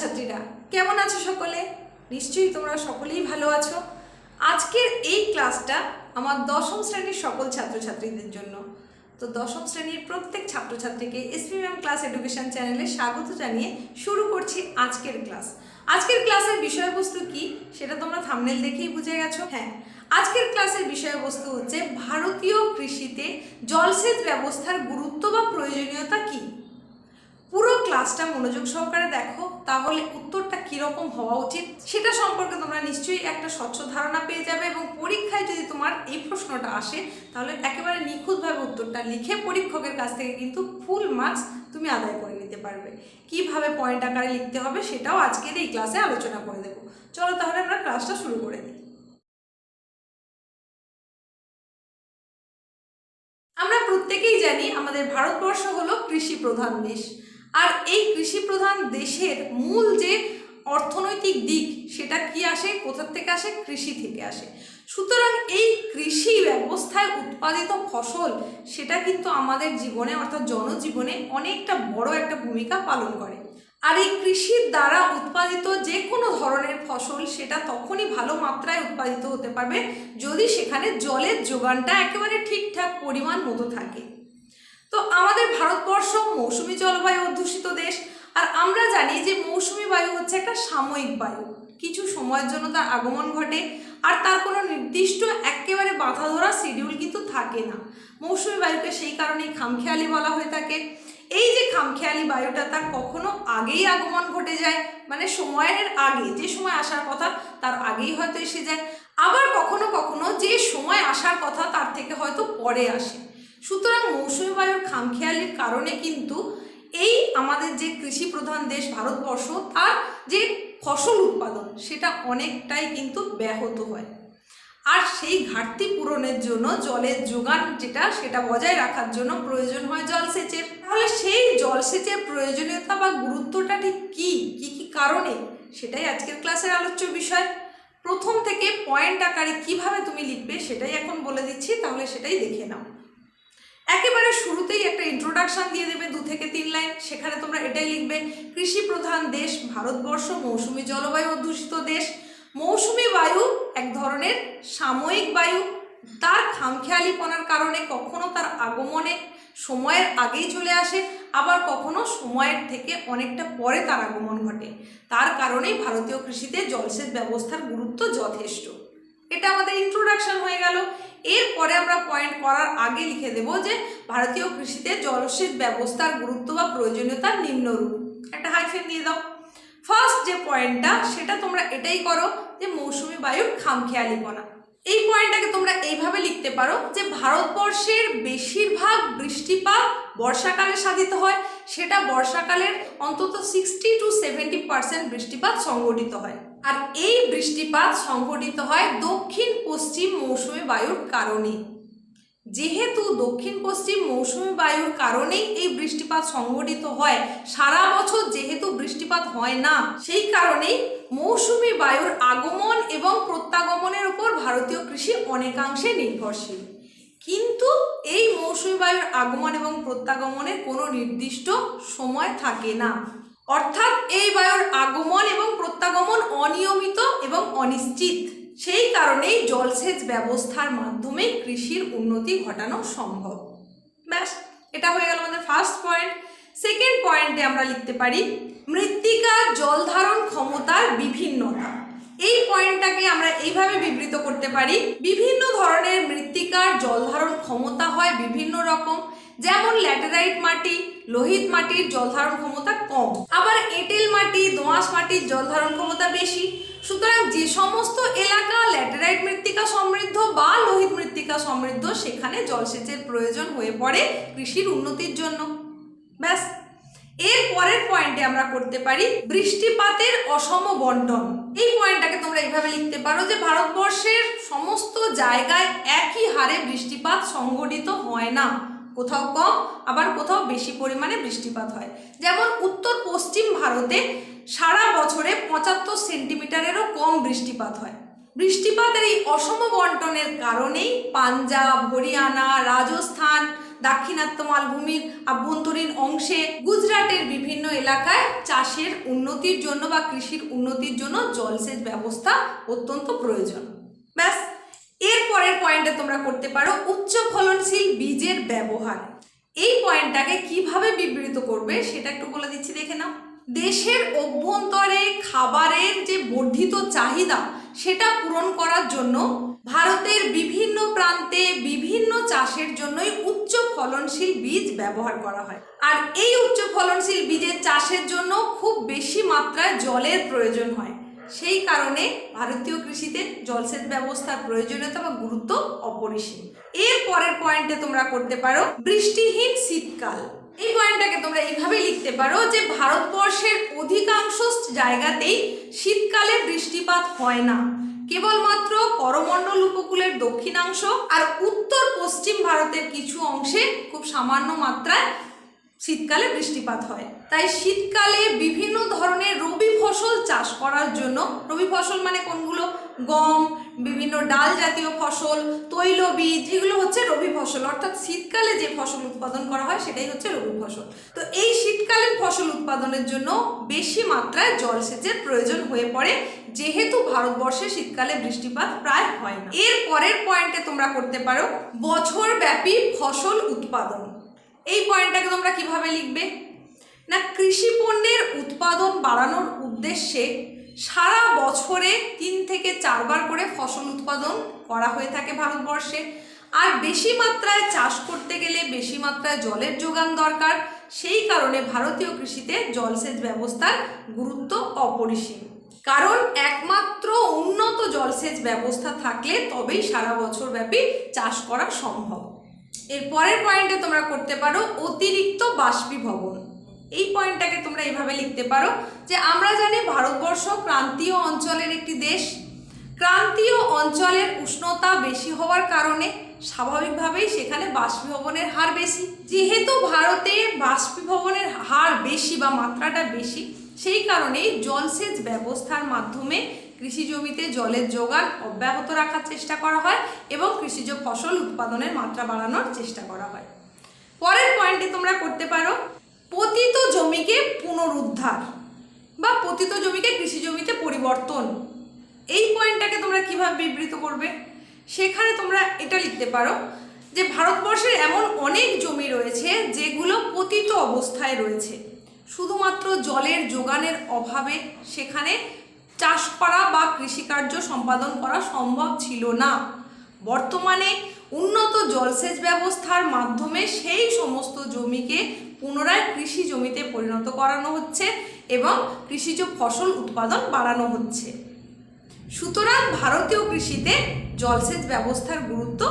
ছাত্রছাত্রীরা কেমন আছো সকলে? নিশ্চয়ই তোমরা সকলেই ভালো আছো। আজকের এই ক্লাসটা আমার দশম শ্রেণির সকল ছাত্রছাত্রীদের জন্য। তো দশম শ্রেণির প্রত্যেক ছাত্রছাত্রীকে এসপিএম ক্লাস এডুকেশন চ্যানেলে স্বাগত জানিয়ে শুরু করছি আজকের ক্লাস। আজকের ক্লাসের বিষয়বস্তু কি সেটা তোমরা থামনেল দেখেই বুঝে গেছো? হ্যাঁ আজকের ক্লাসের বিষয়বস্তু হচ্ছে ভারতীয় কৃষিতে জলসেচ ব্যবস্থার গুরুত্ব বা প্রয়োজনীয়তা কী? পুরো ক্লাসটা মনোযোগ সহকারে দেখো, তাহলে উত্তরটা কীরকম হওয়া উচিত সেটা সম্পর্কে তোমরা নিশ্চয়ই একটা স্বচ্ছ ধারণা পেয়ে যাবে এবং পরীক্ষায় যদি তোমার এই প্রশ্নটা আসে, তাহলে একেবারে নিখুঁতভাবে উত্তরটা লিখে পরীক্ষকের কাছ থেকে কিন্তু ফুল মার্কস তুমি আদায় করে নিতে পারবে। কীভাবে পয়েন্ট আকারে লিখতে হবে সেটাও আজকের এই ক্লাসে আলোচনা করে দেবো। চলো তাহলে আমরা ক্লাসটা শুরু করে দিই। আমরা প্রত্যেকেই জানি আমাদের ভারতবর্ষ হলো কৃষি প্রধান দেশ। আর এই কৃষি প্রধান দেশের মূল যে অর্থনৈতিক দিক, সেটা কি আসে? কোথা থেকে আসে? কৃষি থেকে আসে। সুতরাং এই কৃষি ব্যবস্থায় উৎপাদিত ফসল, সেটা কিন্তু আমাদের জীবনে, অর্থাৎ জনজীবনে অনেকটা বড় একটা ভূমিকা পালন করে। আর এই কৃষির দ্বারা উৎপাদিত যে কোনো ধরনের ফসল, সেটা তখনই ভালো মাত্রায় উৎপাদিত হতে পারবে যদি সেখানে জলের যোগানটা একেবারে ঠিকঠাক পরিমাণ মতো থাকে। তো আমাদের ভারতবর্ষ মৌসুমী জলবায়ু অধ্যুষিত দেশ। আর আমরা জানি যে মৌসুমী বায়ু হচ্ছে একটা সাময়িক বায়ু। কিছু সময়ের জন্য তার আগমন ঘটে আর তার কোনো নির্দিষ্ট একেবারে বাধা ধরা শিডিউল কিন্তু থাকে না। মৌসুমী বায়ুকে সেই কারণেই খামখেয়ালি বলা হয়ে থাকে। এই যে খামখেয়ালি বায়ুটা তার কখনো আগেই আগমন ঘটে যায় মানে সময়ের আগে, যে সময় আসার কথা তার আগেই হয়তো এসে যায়। আবার কখনো কখনো যে সময় আসার কথা তার থেকে হয়তো পরে আসে। সুতরাং মৌসুমী বায়ুর খামখেয়ালির কারণে কিন্তু এই আমাদের যে কৃষি প্রধান দেশ ভারতবর্ষ, তার যে ফসল উৎপাদন, সেটা অনেকটাই কিন্তু ব্যাহত হয়। আর সেই ঘাটতি পূরণের জন্য জলের যোগান যেটা, সেটা বজায় রাখার জন্য প্রয়োজন হয় জলসেচের। তাহলে সেই জলসেচের প্রয়োজনীয়তা বা গুরুত্বটা ঠিক কী? কী কী কারণে? সেটাই আজকের ক্লাসের আলোচ্য বিষয়। প্রথম থেকে পয়েন্ট আকারে কীভাবে তুমি লিখবে, সেটাই এখন বলে দিচ্ছি, তাহলে সেটাই দেখে নাও। একেবারে শুরুতেই একটা ইন্ট্রোডাকশন দিয়ে দেবে দু থেকে তিন লাইন সেখানে তোমরা এটাই লিখবে, কৃষি প্রধান দেশ, ভারতবর্ষ, মৌসুমী জলবায়ু অধ্যুষিত দেশ। মৌসুমী বায়ু এক ধরনের সাময়িক বায়ু। তার খামখেয়ালিপনার কারণে কখনো তার আগমনে সময়ের আগেই চলে আসে, আবার কখনো সময়ের থেকে অনেকটা পরে তার আগমন ঘটে। তার কারণেই ভারতীয় কৃষিতে জলসেচ ব্যবস্থার গুরুত্ব যথেষ্ট। এটা আমাদের ইন্ট্রোডাকশন হয়ে গেল। এরপরে আমরা পয়েন্ট করার আগে লিখে দেব যে ভারতীয় কৃষিতে জলসেচ ব্যবস্থার গুরুত্ব বা প্রয়োজনীয়তা নিম্নরূপ। একটা হাইফেন দিয়ে দাও। ফার্স্ট যে পয়েন্টটা সেটা তোমরা এটাই করো যে মৌসুমি বায়ুর খামখেয়ালিপনা। এই পয়েন্টটাকে তোমরা এইভাবে লিখতে পারো যে ভারতবর্ষের বেশিরভাগ বৃষ্টিপাত বর্ষাকালে সাধিত হয়। সেটা বর্ষাকালের অন্তত সিক্সটি টু সেভেন্টি পার্সেন্ট বৃষ্টিপাত সংঘটিত হয়। আর এই বৃষ্টিপাত সংঘটিত হয় দক্ষিণ পশ্চিম মৌসুমী বায়ুর কারণে। যেহেতু দক্ষিণ পশ্চিম মৌসুমী বায়ুর কারণেই এই বৃষ্টিপাত সংঘটিত হয়, সারা বছর যেহেতু বৃষ্টিপাত হয় না, সেই কারণেই মৌসুমী বায়ুর আগমন এবং প্রত্যাগমনের উপর ভারতীয় কৃষি অনেকাংশে নির্ভরশীল। কিন্তু এই মৌসুমী বায়ুর আগমন এবং প্রত্যাগমনের কোনো নির্দিষ্ট সময় থাকে না। অর্থাৎ এই বায়ুর আগমন এবং প্রত্যাগমন অনিয়মিত এবং অনিশ্চিত। সেই কারণেই জলসেচ ব্যবস্থার মাধ্যমে কৃষির উন্নতি ঘটানো সম্ভব। ব্যাস, এটা হয়ে গেল আমাদের ফার্স্ট পয়েন্ট সেকেন্ড পয়েন্টে আমরা লিখতে পারি মৃত্তিকার জলধারণ ক্ষমতার বিভিন্নতা। এই পয়েন্টটাকে আমরা এইভাবে বিবৃত করতে পারি, বিভিন্ন ধরনের মৃত্তিকার জলধারণ ক্ষমতা হয় বিভিন্ন রকম। যেমন ল্যাটেরাইট মাটি, লোহিত মাটির জলধারণ ক্ষমতা কম। আবার এঁটেল মাটি দোআঁশ মাটির জলধারণ ক্ষমতা বেশি। সুতরাং যে সমস্ত এলাকা ল্যাটেরাইট মৃত্তিকা সমৃদ্ধ বা লোহিত মৃত্তিকা সমৃদ্ধ, সেখানে জলসেচের প্রয়োজন হয়ে পড়ে কৃষির উন্নতির জন্য। ব্যাস। এর পরের পয়েন্টে আমরা করতে পারি বৃষ্টিপাতের অসম বন্টন। এই পয়েন্টটাকে তোমরা এইভাবে লিখতে পারো যে ভারতবর্ষের সমস্ত জায়গায় একই হারে বৃষ্টিপাত সংঘটিত হয় না। কোথাও কম, আবার কোথাও বেশি পরিমাণে বৃষ্টিপাত হয়। যেমন উত্তর পশ্চিম ভারতে সারা বছরে পঁচাত্তর সেন্টিমিটারেরও কম বৃষ্টিপাত হয়। বৃষ্টিপাতের এই অসম বন্টনের কারণেই পাঞ্জাব, হরিয়ানা, রাজস্থান, দাক্ষিণাত্য মালভূমির আভ্যন্তরীণ অংশে গুজরাটের বিভিন্ন এলাকায় চাষের উন্নতির জন্য বা কৃষির উন্নতির জন্য জলসেচ ব্যবস্থা অত্যন্ত প্রয়োজন। ব্যাস এর পরের পয়েন্টে তোমরা করতে পারো উচ্চ ফলনশীল বীজের ব্যবহার। এই পয়েন্টটাকে কীভাবে বিবৃত করবে সেটা একটু বলে দিচ্ছি, দেখে নাও। দেশের অভ্যন্তরে খাবারের যে বর্ধিত চাহিদা, সেটা পূরণ করার জন্য ভারতের বিভিন্ন প্রান্তে বিভিন্ন চাষের জন্যই উচ্চ ফলনশীল বীজ ব্যবহার করা হয়। আর এই উচ্চ ফলনশীল বীজের চাষের জন্য খুব বেশি মাত্রায় জলের প্রয়োজন হয়। কারণে ভারতীয় কৃষিতে জলসেচ ব্যবস্থার প্রয়োজনীয়তা বা গুরুত্ব অপরিসীম। এর পরের পয়েন্টে তোমরা করতে পারো বৃষ্টিহীন শীতকাল। এই পয়েন্টটাকে তোমরা এইভাবে লিখতে পারো যে ভারতবর্ষের অধিকাংশ জায়গাতেই শীতকালে বৃষ্টিপাত হয় না। কেবলমাত্র করমণ্ডল উপকূলের দক্ষিণাংশ আর উত্তর পশ্চিম ভারতের কিছু অংশে খুব সামান্য মাত্রায় শীতকালে বৃষ্টিপাত হয়। তাই শীতকালে বিভিন্ন ধরনের রবি ফসল চাষ করার জন্য, রবি ফসল মানে কোনগুলো? গম, বিভিন্ন ডাল জাতীয় ফসল তৈল বীজ এগুলো হচ্ছে রবি ফসল। অর্থাৎ শীতকালে যে ফসল উৎপাদন করা হয়, সেটাই হচ্ছে রবি ফসল। তো এই শীতকালীন ফসল উৎপাদনের জন্য বেশি মাত্রায় জলসেচের প্রয়োজন হয়ে পড়ে, যেহেতু ভারতবর্ষে শীতকালে বৃষ্টিপাত প্রায় হয় না। এর পরের পয়েন্টে তোমরা করতে পারো, বছরব্যাপী ফসল উৎপাদন। এই পয়েন্টটাকে তোমরা কীভাবে লিখবে? না, কৃষি পণ্যের উৎপাদন বাড়ানোর উদ্দেশ্যে সারা বছরে তিন থেকে চারবার করে ফসল উৎপাদন করা হয়ে থাকে ভারতবর্ষে। আর বেশি মাত্রায় চাষ করতে গেলে বেশি মাত্রায় জলের যোগান দরকার। সেই কারণে ভারতীয় কৃষিতে জলসেচ ব্যবস্থার গুরুত্ব অপরিসীম। কারণ একমাত্র উন্নত জলসেচ ব্যবস্থা থাকলে তবেই সারা বছর ব্যাপী চাষ করা সম্ভব। এর পরের পয়েন্টে তোমরা করতে পারো অতিরিক্ত বাষ্পীভবন। এই পয়েন্টটাকে তোমরা এইভাবে লিখতে পারো যে আমরা জানি ভারতবর্ষ ক্রান্তীয় অঞ্চলের একটি দেশ। ক্রান্তীয় অঞ্চলের উষ্ণতা বেশি হওয়ার কারণে স্বাভাবিকভাবেই সেখানে বাষ্পীভবনের হার বেশি। যেহেতু ভারতে বাষ্পীভবনের হার বেশি বা মাত্রাটা বেশি, সেই কারণেই জলসেচ ব্যবস্থার মাধ্যমে কৃষি জমিতে জলের যোগান অব্যাহত রাখার চেষ্টা করা হয় এবং কৃষিজ ফসল উৎপাদনের মাত্রা বাড়ানোর চেষ্টা করা হয়। পরের পয়েন্টে তোমরা করতে পারো, পতিত জমিকে পুনরুদ্ধার বা পতিত জমিকে কৃষি জমিতে পরিবর্তন। এই পয়েন্টটাকে তোমরা কীভাবে বিবৃত করবে? সেখানে তোমরা এটা লিখতে পারো যে ভারতবর্ষের এমন অনেক জমি রয়েছে যেগুলো পতিত অবস্থায় রয়েছে। শুধুমাত্র জলের যোগানের অভাবে সেখানে চাষ করা বা কৃষিকার্য সম্পাদন করা সম্ভব ছিল না। বর্তমানে উন্নত জলসেচ ব্যবস্থার মাধ্যমে সেই সমস্ত জমিকে পুনরায় কৃষি জমিতে পরিণত করানো হচ্ছে এবং কৃষিজ ফসল উৎপাদন বাড়ানো হচ্ছে। সুতরাং ভারতীয় কৃষিতে জলসেচ ব্যবস্থার গুরুত্ব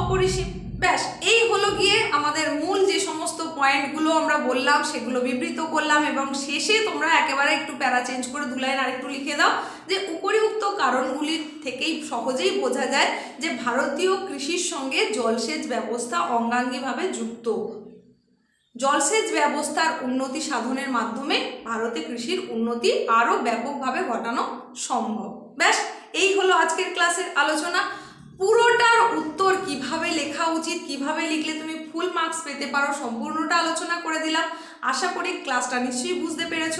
অপরিসীম। ব্যাস, এই হলো গিয়ে আমাদের মূল যে সমস্ত পয়েন্টগুলো আমরা বললাম, সেগুলো বিবৃত করলাম এবং শেষে তোমরা একেবারে একটু প্যারা চেঞ্জ করে দু লাইন আরেকটু লিখে দাও যে উপরিউক্ত কারণগুলির থেকেই সহজেই বোঝা যায় যে ভারতীয় কৃষির সঙ্গে জলসেচ ব্যবস্থা অঙ্গাঙ্গিভাবে যুক্ত। জলসেচ ব্যবস্থার উন্নতি সাধনের মাধ্যমে ভারতে কৃষির উন্নতি আরও ব্যাপকভাবে ঘটানো সম্ভব। ব্যাস, এই হলো আজকের ক্লাসের আলোচনা। পুরোটার উত্তর কীভাবে লেখা উচিত, কীভাবে লিখলে তুমি ফুল মার্কস পেতে পারো, সম্পূর্ণটা আলোচনা করে দিলাম। আশা করি ক্লাসটা নিশ্চয়ই বুঝতে পেরেছ।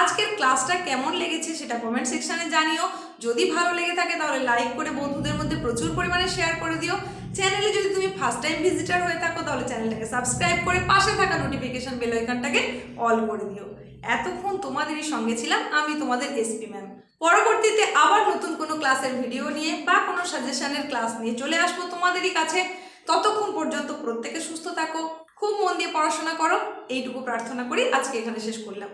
আজকের ক্লাসটা কেমন লেগেছে সেটা কমেন্ট সেকশানে জানিও। যদি ভালো লেগে থাকে তাহলে লাইক করে বন্ধুদের মধ্যে প্রচুর পরিমাণে শেয়ার করে দিও। চ্যানেলে যদি তুমি ফার্স্ট টাইম ভিজিটার হয়ে থাকো তাহলে চ্যানেলটাকে সাবস্ক্রাইব করে পাশে থাকা নোটিফিকেশন বেল আইকনটাকে অল করে দিও। এতক্ষণ তোমাদেরই সঙ্গে ছিলাম, আমি তোমাদের এসপি ম্যাম পরবর্তীতে আবার নতুন কোনো ক্লাসের ভিডিও নিয়ে বা কোনো সাজেশনের ক্লাস নিয়ে চলে আসব তোমাদেরই কাছে। ততক্ষণ পর্যন্ত প্রত্যেকে সুস্থ থাকো, খুব মন দিয়ে পড়াশোনা করো। এইটুকু প্রার্থনা করি আজকে এখানে শেষ করলাম।